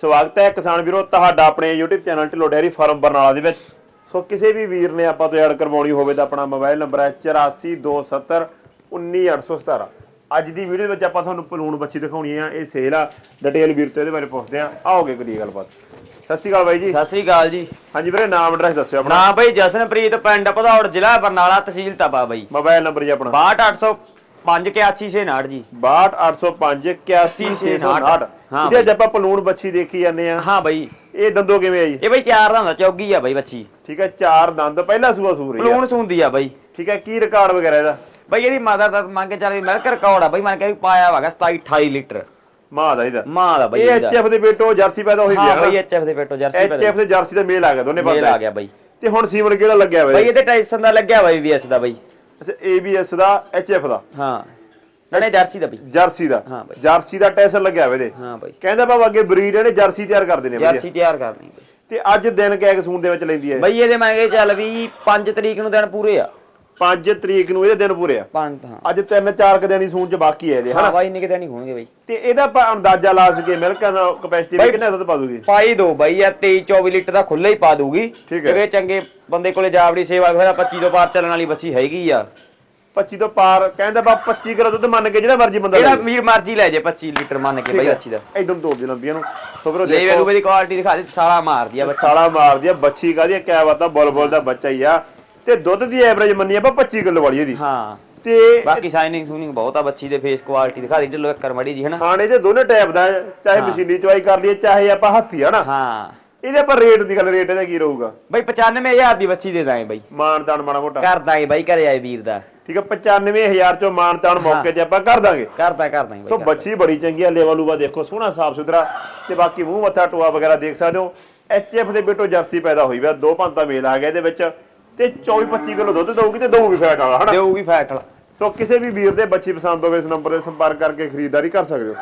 ਸਵਾਗਤ ਹੈ ਕਿਸਾਨ ਵੀਰੋ ਤੁਹਾਡਾ ਆਪਣੇ YouTube channel Dhillon dairy farm Barnala ਦੇ ਵਿੱਚ। ਸੋ ਕਿਸੇ ਵੀ ਵੀਰ ਨੇ ਆਪਾਂ ਤੋਂ ਐਡ ਕਰਵਾਉਣੀ ਹੋਵੇ ਤਾਂ ਆਪਣਾ ਮੋਬਾਈਲ ਨੰਬਰ ਹੈ 8427 19817 ਅੱਜ ਦੀ ਵੀਡੀਓ ਵਿੱਚ ਆਪਾਂ ਤੁਹਾਨੂੰ ਪਲੂਣ ਬੱਚੀ ਦਿਖਾਉਣੀ ਆ ਇਹ ਸੇਲ ਆ। ਡਿਟੇਲ ਵੀਰ ਤੋਂ ਇਹਦੇ ਬਾਰੇ ਪੁੱਛਦੇ ਆ। ਆਓਗੇ ਕਰੀਏ ਗੱਲਬਾਤ। ਸਤਿ ਸ਼੍ਰੀ ਅਕਾਲ ਬਾਈ ਜੀ। ਸਤਿ ਸ੍ਰੀ ਅਕਾਲ ਜੀ। ਹਾਂਜੀ ਵੀਰੇ ਨਾਮ ਐਡਰੈਸ ਦੱਸਿਓ ਆਪਣਾ। ਨਾ ਬਈ ਜਸਨਪ੍ਰੀਤ ਪਿੰਡ ਭਦੌੜ ਜ਼ਿਲ੍ਹਾ ਬਰਨਾਲਾ ਤਹਿਸੀਲ ਤਪਾ ਬਈ। ਮੋਬਾਈਲ ਨੰਬਰ ਜੀ ਆਪਣਾ। 62805 8169 ਜੀ। 62805 81659 ਹਾਂ ਇਹਦੇ ਅੱਜ ਆਪਾਂ ਪਲੂਣ ਬੱਚੀ ਦੇਖੀ ਜਾਂਦੇ ਆ ਹਾਂ ਬਈ। ਇਹ ਦੰਦੋ ਕਿਵੇਂ ਆ ਜੀ? ਇਹ ਬਈ ਚਾਰ ਚੌਗੀ ਆ ਬਈ ਬੱਚੀ ਠੀਕ ਹੈ ਚਾਰ ਦੰਦ ਪਹਿਲਾ ਸੂਆ ਸੂਰ ਰਹੀ ਆ। ਪਲੂਣ ਸੁੰਦੀ ਆ ਬਈ। ਠੀਕ ਹੈ ਕੀ ਰਿਕਾਰਡ ਵਗੈਰਾ ਇਹਦਾ? ਬਈ ਇਹਦੀ ਮਾਦਾ ਦਾ ਮੰਗ ਕੇ ਚੱਲ ਵੀ ਮਿਲਕ ਰਿਕਾਰਡ ਆ ਬਈ ਮੰਨ ਕੇ ਵੀ ਪਾਇਆ ਵਾਗਾ 27 28 ਲੀਟਰ। ਮਾਂ ਦਾ ਇਹਦਾ। ਮਾਂ ਦਾ ਬਈ ਇਹ ਇਹਦਾ। ਐਚਐਫ ਦੇ ਬੇਟੋ ਜਰਸੀ ਪੈਦਾ ਹੋਈ ਹਾਂ ਬਈ ਗਿਆ ਐਚਐਫ ਦੇ ਪੇਟੋ ਜਰਸੀ ਐਚਐਫ ਦੇ ਜਰਸੀ ਦਾ ਮੇਲ ਆ ਗਿਆ ਦੋਨੇ ਮੇਲ ਪਾਸੇ। ਆ ਗਿਆ ਬਈ। ਤੇ ਹੁਣ ਸੀਮਨ ਕਿਹੜਾ ਲੱਗਿਆ ਬਈ ਹੋਇਆ ਇਹਦੇ ਟਾਈਸਨ ਦਾ ਲੱਗਿਆ ਬਈ ਵੀਐਸ ਦਾ ਬਈ। ਅੱਛਾ ਏਬੀਐਸ ਦਾ ਐਚਐਫ ਦਾ। ਹਾਂ। ਨਨੇ ਜਰਸੀ ਦਾ ਬਈ। ਜਰਸੀ ਦਾ। ਹਾਂ ਬਾਈ। ਜਰਸੀ ਦਾ ਟੈਸਨ ਲੱਗਿਆ ਹੋਇਆ ਇਹਦੇ। ਹਾਂ ਬਈ। ਕਹਿੰਦਾ ਬਾਬਾ ਅੱਗੇ ਬਰੀਡ ਇਹਨੇ ਜਰਸੀ ਤਿਆਰ ਕਰ ਦੇਣੇ ਵਧੀਆ। ਜਰਸੀ ਤਿਆਰ ਕਰਨੀ ਬਈ। ਤੇ ਅੱਜ ਦਿਨ ਕਿਹ ਕਸੂਨ ਦੇ ਵਿੱਚ ਲੈਂਦੀ ਹੈ ਬਈ ਇਹਦੇ ਮੰਗੇ ਚੱਲ ਵੀ 5 ਤਰੀਕ ਨੂੰ ਦਿਨ ਪੂਰੇ ਆ। 5 ਤਰੀਕ ਨੂੰ ਇਹਦੇ ਦਿਨ ਪੂਰੇ ਆ। ਪੰਜ ਅੱਜ ਤਿੰਨ ਚਾਰ ਕੁ ਦਿਨ ਹੀ ਸੂਨ ਚ ਬਾਕੀ ਹੈ ਇਹਦੇ ਹਾਂ ਹਨਾ? ਬਾਈ ਨਿਕਦੇ ਨਹੀਂ ਹੋਣਗੇ ਬਈ। ਤੇ ਇਹਦਾ ਆਪਾਂ ਅੰਦਾਜ਼ਾ ਲਾ ਸਕੀਏ ਮਿਲਕ ਕਪੈਸਿਟੀ ਬਾਈ- ਕਿੰਨਾ ਦੁੱਧ ਪਾ ਦੂਗੀ? ਪਾਈ ਦੋ ਬਾਈ ਆ 23 24 ਲੀਟਰ ਦਾ ਖੁੱਲਾ ਹੀ ਪਾ ਦੂਗੀ। ਠੀਕ ਹੈ। ਕਿਉਂਕਿ ਚੰਗੇ ਬੰਦੇ ਕੋਲੇ ਜਾਵੜੀ ਸੇਵਾ ਹੋਇਆ 25 ਤੋਂ ਪਾਰ ਚੱਲਣ ਵਾਲੀ ਬੱਸੀ ਹੈਗੀ ਆ। 25 ਤੋਂ ਪਾਰ ਕਹਿੰਦਾ ਬਾ 25 ਕਿਲੋ ਦੁੱਧ ਮੰਨ ਕੇ ਜਿਹੜਾ ਮਰਜ਼ੀ ਬੰਦਾ ਲੈ ਵੀਰ ਮਰਜ਼ੀ ਲੈ ਜੇ 25 ਲੀਟਰ ਮੰਨ ਕੇ ਬਾਈ ਅੱਛੀ ਦਾ ਇਦੋਂ ਤੋੜ ਦੇ ਲੰਬੀਆਂ ਨੂੰ। ਸੋ ਵੀਰੋ ਵੇ ਦੇਖੋ ਦੀ ਕੁਆਲਿਟੀ ਦਿਖਾ ਦੇ ਸਾਲਾ ਮਾਰਦੀ ਆ ਬੱਚਾ। ਸਾਲਾ ਮਾਰਦੀ ਆ ਬੱਚੀ ਕਾਦੀ ਕਿਆ ਬਾਤ ਆ ਬੁਲਬੁਲ ਦਾ ਬੱਚਾ ਹੀ ਆ। ਤੇ ਦੁੱਧ ਦੀ ਐਵਰੇਜ ਮੰਨੀ ਆਪਾਂ 25 ਕਿਲੋ ਵਾਲੀ ਇਹਦੀ। ਹਾਂ। ਤੇ ਬਾਕੀ ਸ਼ਾਈਨਿੰਗ ਸੂਨਿੰਗ ਬਹੁਤ ਆ ਬੱਚੀ ਦੇ ਫੇਸ ਕੁਆਲਿਟੀ ਦਿਖਾ ਦੇ ਢਿੱਲੋ ਇੱਕ ਮੜੀ ਜੀ ਹਨਾ? ਖਾਣੇ ਦੇ ਦੋਨੇ ਟਾਈਪ ਦਾ ਹੈ, ਚਾਹੇ। ਮਸ਼ੀਨੀ ਚਵਾਈ ਕਰ ਲਈਏ ਚਾਹੇ ਆਪਾਂ ਹੱਥੀ ਹਨਾ? ਹਾਂ। ਇਹਦੇ ਆਪਾਂ ਰੇਟ ਦੀ ਗੱਲ ਰੇਟ ਇਹਦਾ ਕੀ ਰਹੂਗਾ? ਬਾਈ 95000 ਦੀ ਬੱਚੀ ਦੇ ਦਾਂਗੇ ਬਾਈ। ਮਾਨ ਤਾਨ ਮਾੜਾ ਮੋਟਾ। ਕਰ ਦਾਂਗੇ ਬਾਈ ਘਰੇ ਆਏ ਵੀਰ ਦਾ। ਠੀਕ ਹੈ 95000 ਚੋਂ ਮਾਨ ਤਾਨ ਮੌਕੇ ਤੇ ਆਪਾਂ ਕਰ ਦਾਂਗੇ। ਕਰਦਾ ਕਰ ਦਾਂਗੇ ਸੋ ਬਾਈ ਬੱਚੀ ਬੜੀ ਚੰਗੀ ਆ ਲੇਵਾ ਲੂਵਾ ਦੇਖੋ ਸੋਹਣਾ ਸਾਫ਼ ਸੁਥਰਾ ਤੇ ਬਾਕੀ ਮੂੰਹ ਮੱਥਾ ਟੋਆ ਵਗੈਰਾ ਦੇਖ ਸਕਦੇ ਹੋ। ਐਚਐਫ ਦੇ ਬੇਟੋ ਜਰਸੀ ਪੈਦਾ ਹੋਈ ਵਾ ਦੋ ਪੰਤਾ ਮੇਲ ਆ ਗਿਆ ਇਹਦੇ ਵਿੱਚ। ਤੇ 24 25 ਕਿਲੋ ਦੁੱਧ ਦਊਗੀ ਤੇ ਦਊ ਵੀ ਫੈਟ ਵਾਲਾ ਹਨਾ? ਦੇਊਗੀ ਫੈਟ ਵਾਲਾ। ਸੋ ਕਿਸੇ ਵੀ ਵੀਰ ਦੇ ਬੱਚੀ ਪਸੰਦ ਹੋਵੇ ਇਸ ਨੰਬਰ ਤੇ ਸੰਪਰਕ ਕਰਕੇ ਖਰੀਦਦਾਰੀ ਕਰ ਸਕਦੇ ਹੋ।